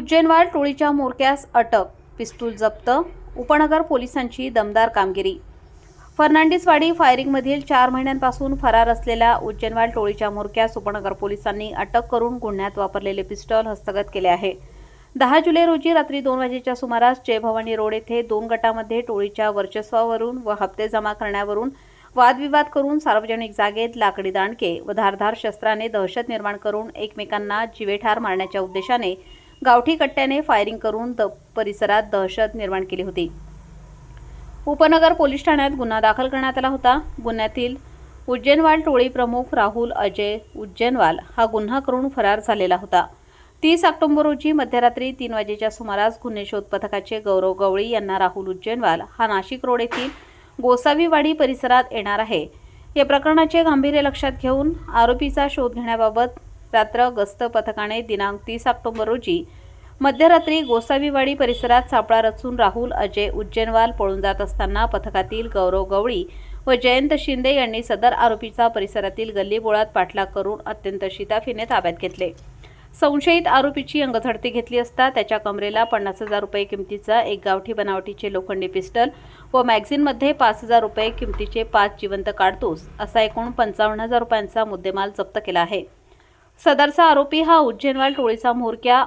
उज्जैनवाड टोळीच्या मोरक्यास अटक पिस्तूल जप्त उपनगर पोलिसांची दमदार कामगिरी. फर्नांडिसवाडी फायरिंगमधील चार महिन्यांपासून फरार असलेल्या उज्जैनवाड टोळीच्या मोरक्यास उपनगर पोलिसांनी अटक करून गुन्ह्यात वापरलेले पिस्टल हस्तगत केले आहे. दहा जुलै रोजी रात्री दोन वाजेच्या सुमारास जयभवानी रोड येथे दोन गटामध्ये टोळीच्या वर्चस्वावरून व हप्ते जमा करण्यावरून वादविवाद करून सार्वजनिक जागेत लाकडी दांडके व धारधार शस्त्राने दहशत निर्माण करून एकमेकांना जिवेठार मारण्याच्या उद्देशाने गावठी कट्ट्याने फायरिंग करून द परिसरात दहशत निर्माण केली होती. उपनगर पोलीस ठाण्यात गुन्हा दाखल करण्यात आला होता. गुन्ह्यातील उज्जैनवाल टोळी प्रमुख राहुल अजय उज्जैनवाल हा गुन्हा करून फरार झालेला होता. तीस ऑक्टोबर रोजी मध्यरात्री तीन वाजेच्या सुमारास गुन्हे शोध पथकाचे गौरव गवळी यांना राहुल उज्जैनवाल हा नाशिक रोड येथील गोसावीवाडी परिसरात येणार आहे. या प्रकरणाचे गांभीर्य लक्षात घेऊन आरोपीचा शोध घेण्याबाबत रात्र गस्त पथकाने दिनांक तीस ऑक्टोबर रोजी मध्यरात्री गोसावीवाडी परिसरात सापळा रचून राहुल अजय उज्जैनवाल पळून जात असताना पथकातील गौरव गवळी व जयंत शिंदे यांनी सदर आरोपीचा परिसरातील गल्लीबोळात पाठलाग करून अत्यंत शिताफीने ताब्यात घेतले. संशयित आरोपीची अंगझडती घेतली असता त्याच्या कमरेला पन्नास हजार रुपये किमतीचा एक गावठी बनावटीचे लोखंडी पिस्टल व मॅगझिनमध्ये पाच हजार रुपये किमतीचे पाच जिवंत काडतूस असा एकूण पंचावन्न हजार रुपयांचा मुद्देमाल जप्त केला आहे. सदरचा आरोपी हा उज्जैनवाल टोळीचा म्होरक्या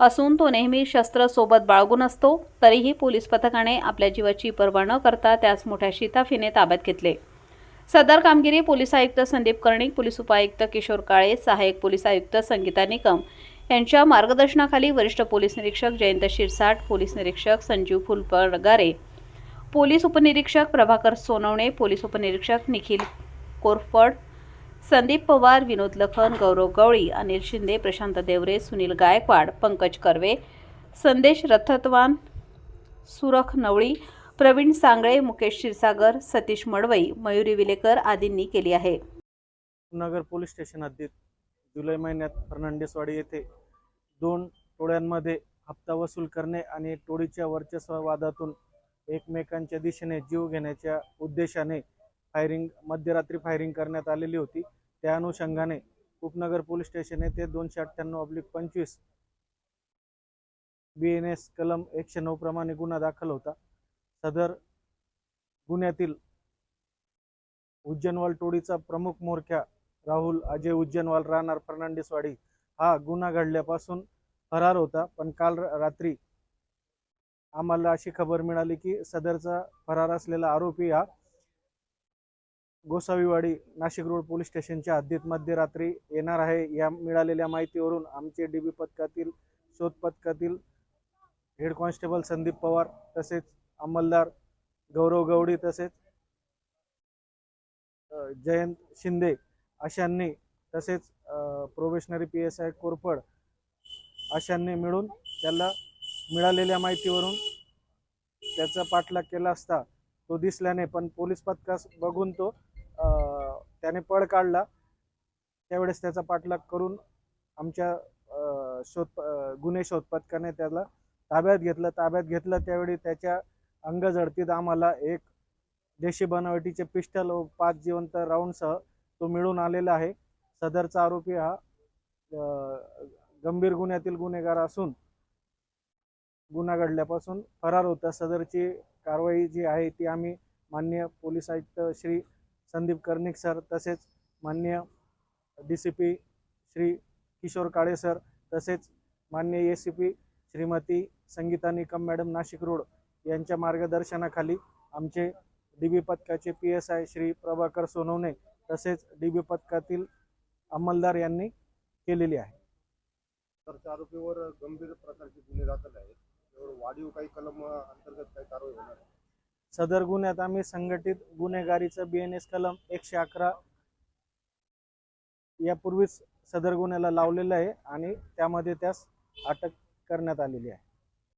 असून तो नेहमी शस्त्र सोबत बाळगून असतो तरीही पोलीस पथकाने आपल्या जीवाची पर्वा न करता त्यास मोठ्या शिताफीने ताब्यात घेतले. सदर कामगिरी पोलीस आयुक्त संदीप कर्णिक पोलीस उपायुक्त किशोर काळे सहाय्यक पोलीस आयुक्त संगीता निकम यांच्या मार्गदर्शनाखाली वरिष्ठ पोलीस निरीक्षक जयंत शिरसाट पोलीस निरीक्षक संजीव फुलपगारे पोलीस उपनिरीक्षक प्रभाकर सोनवणे पोलीस उपनिरीक्षक निखिल कोरफड संदीप पवार विनोद लखन गौरव गवळी अनिल शिंदे प्रशांत देवरे सुनील गायकवाड पंकज कर्वे संदेश रथतवान सुरख नवळी प्रवीण सांगळे मुकेश क्षीरसागर सतीश मडवई मयुरी विलेकर आदींनी केली आहे. नगर पोलीस स्टेशन हद्दीत जुलै महिन्यात फर्नांडिसवाडी येथे दोन टोळ्यांमध्ये हप्ता वसूल करणे आणि टोळीच्या वर्चस्ववादातून एकमेकांच्या दिशेने जीव घेण्याच्या उद्देशाने फायरिंग मध्यरात्री फायरिंग करण्यात आलेली होती. त्या अनुषंगाने उपनगर पोलीस स्टेशन येथे दोनशे अठ्ठ्याण्णव अब्लिक पंचवीस बी एन एस कलम एकशे नऊ प्रमाणे गुन्हा दाखल होता. सदर गुन्ह्यातील उज्जैनवाल टोळीचा प्रमुख मोरख्या राहुल अजय उज्जैनवाल राहणार फर्नांडिसवाडी हा गुन्हा घडल्यापासून फरार होता. पण काल रात्री आम्हाला अशी खबर मिळाली की सदरचा फरार असलेला आरोपी हा गोसावीवाडी नाशिक रोड पोलीस स्टेशनच्या हद्दीत मध्यरात्री येणार आहे. या मिळालेल्या माहितीवरून आमचे डीबी पथकातील शोध पथकातील हेड कॉन्स्टेबल संदीप पवार तसेच अंमलदार गौरव गवडी तसेच जयंत शिंदे अशांनी तसेच प्रोबेशनरी पी एस आय कोरफड अशांनी मिळून त्याला मिळालेल्या माहितीवरून त्याचा पाठलाग केला असता तो दिसल्याने पण पोलीस पथकास बघून तो त्याने पळ काढला. त्यावेळेस त्याचा पाठलाग करून आमच्या शोध गुन्हे शोध पथकाने त्याला ताब्यात घेतलं. ताब्यात घेतलं त्यावेळी त्याच्या अंगझडतीत आम्हाला एक देशी बनावटीचे पिस्टल व पाच जिवंत राऊंडसह तो मिळून आलेला आहे. सदरचा आरोपी हा गंभीर गुन्ह्यातील गुन्हेगार असून गुन्हा घडल्यापासून फरार होता. सदरची कारवाई जी आहे ती आम्ही मान्य पोलीस आयुक्त श्री संदीप कर्णिक सर तसेच मान्य D C P Shri Kishor Kale sir तसेच मान्य A C P Shrimati Sangeeta Nikam madam Nashik road यांच्या मार्गदर्शनाखाली आमचे डी बी पथकाचे P S I Shri Prabhakar Sonawane तसेच डी बी पथकातील अंमलदार यांनी केलेली आहे. तर त्या आरोपीवर गंभीर प्रकारचे गुन्हे दाखल आहेत. त्यावर वाढीव काही कलम अंतर्गत काही कारवाई होणार आहे. सदर गुन्ह्यात आम्ही संघटित गुन्हेगारीचं बी एन एस कलम एकशे अकरा यापूर्वीच सदर गुन्ह्याला लावलेलं आहे आणि त्यामध्ये त्यास अटक करण्यात आलेली आहे.